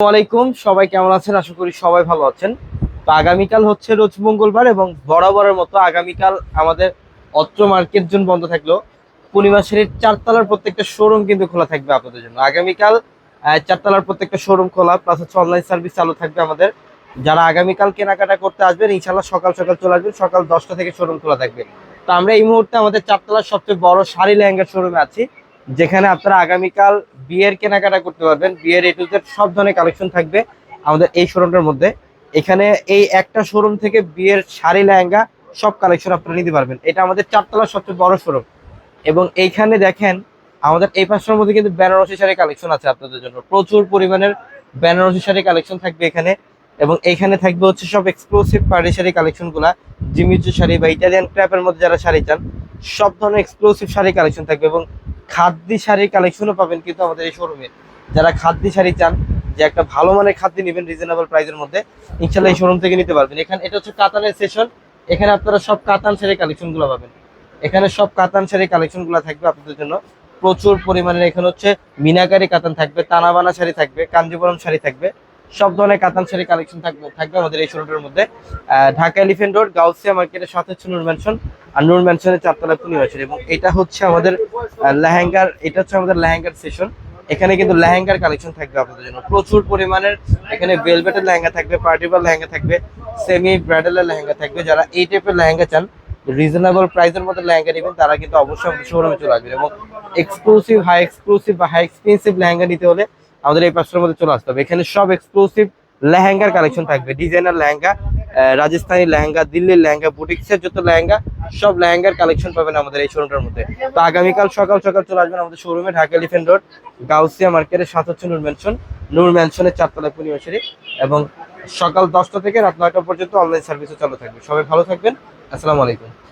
আলাইকুম। সবাই কেমন আছেন? আশা করি সবাই ভালো আছেন। তো আগামীকাল হচ্ছে রোজ মঙ্গলবার এবং বরাবরের মতো আগামীকাল আমাদের অত্র মার্কেট জোন বন্ধ থাকল। পূর্ণিমা শ্রেণির চারতলার প্রত্যেকটা শোরুম কিন্তু খোলা থাকবে আপনাদের জন্য। আগামীকাল চারতলার প্রত্যেকটা শোরুম খোলা প্লাস হচ্ছে অনলাইন সার্ভিস চালু থাকবে আমাদের। যারা আগামীকাল কেনাকাটা করতে আসবেন ইনশাল্লাহ সকাল সকাল চলে আসবেন, সকাল দশটা থেকে শোরুম খোলা থাকবে। তো আমরা এই মুহূর্তে আমাদের চারতলার সবচেয়ে বড় শাড়ি লেহেঙ্গার শোরুমে আছি। যেখানে আপনারা আগামীকাল বিয়ের কেনাকাটা করতে পারবেন। বিয়ের এ টু জেড সব ধরনের কালেকশন থাকবে আমাদের এই শোরুমটার মধ্যে। এখানে এই একটা শোরুম থেকে বিয়ের শাড়ি, লেহেঙ্গা সব কালেকশন আপনারা নিতে পারবেন। এটা আমাদের চারতলার সবচেয়ে বড় শোরুম এবং এইখানে দেখেন, আমাদের এই পাশের মধ্যে কিন্তু বেনারসি শাড়ি কালেকশন আছে আপনাদের জন্য। প্রচুর পরিমাণের বেনারসি শাড়ি কালেকশন থাকবে এখানে। এবং এইখানে থাকবে হচ্ছে সব এক্সক্লুসিভ পার্টি শাড়ি কালেকশনগুলা। জিমিচু শাড়ি বা ইটালিয়ান ক্র্যাপের মধ্যে যারা শাড়ি চান, সব ধরনের এক্সক্লুসিভ শাড়ি কালেকশন থাকবে। এবং খাদ্যি শাড়ির কালেকশনও পাবেন কিন্তু আমাদের এই শোরুমে যারা খাদ্যি শাড়ি চান, যে একটা ভালো মানের খাদ্য নেবেন রিজনেবল প্রাইসের মধ্যে ইনশাল্লাহ এই শোরুম থেকে নিতে পারবেন। এখানে, এটা হচ্ছে কাতানের সেশন এখানে আপনারা সব কাতান শাড়ির কালেকশনগুলো পাবেন। এখানে সব কাতান শাড়ির কালেকশনগুলো থাকবে আপনাদের জন্য। প্রচুর পরিমাণের এখানে হচ্ছে মিনাকারি কাতান থাকবে, তানাবানা শাড়ি থাকবে কাঞ্জিপুরম শাড়ি থাকবে। সব ধরনের কাতান শাড়ি কালেকশন থাকবে থাকবে আমাদের এই শোরুমের মধ্যে। ঢাকা এলিফেন্ট রোড গাউসিয়া মার্কেটের সাথে হচ্ছে নূর ম্যানশন আর নূর ম্যানশনের চারতলা পূর্ণিমাসের এবং এটা হচ্ছে আমাদের লেহেঙ্গার, এটা হচ্ছে আমাদের লেহেঙ্গার সেশন এখানে কিন্তু লেহেঙ্গার কালেকশন থাকবে আপনাদের জন্য। প্রচুর পরিমাণের এখানে ভেলভেটের লেহেঙ্গা থাকবে পার্টিবার লেহেঙ্গা থাকবে সেমি ব্রাইডালের লেহেঙ্গা থাকবে। যারা এই টাইপের লেহেঙ্গা চান রিজনেবল প্রাইসের মধ্যে লেহেঙ্গা নেবেন, তারা কিন্তু অবশ্যই শোরুমে চলে আসবেন। এবং এক্সক্লুসিভ হাই এক্সক্লুসিভ বা হাই এক্সপেন্সিভ লেহেঙ্গা নিতে হলে আমাদের এই পাঁচটার মধ্যে চলে আসতে হবে। এখানে সব এক্সক্লুসিভ লেহেঙ্গার কালেকশন থাকবে। ডিজাইনার লেহেঙ্গা রাজস্থানী লেহেঙ্গা, দিল্লির লেহেঙ্গা, বুটিক্সের যত লেহেঙ্গা, সব লেহেঙ্গার কালেকশন পাবেন আমাদের এই শোরুমটার মধ্যে। তো আগামীকাল সকাল সকাল চলে আসবেন আমাদের শোরুমে ঢাকা এলিফেন্ট রোড গাউসিয়া মার্কেটের সাত হচ্ছে নূর ম্যানশন নূর ম্যানশনের চারতলা পূর্ণিমাশারি এবং সকাল দশটা থেকে রাত নয়টা পর্যন্ত অনলাইন সার্ভিসও চালু থাকবে। সবাই ভালো থাকবেন। আসসালামু আলাইকুম।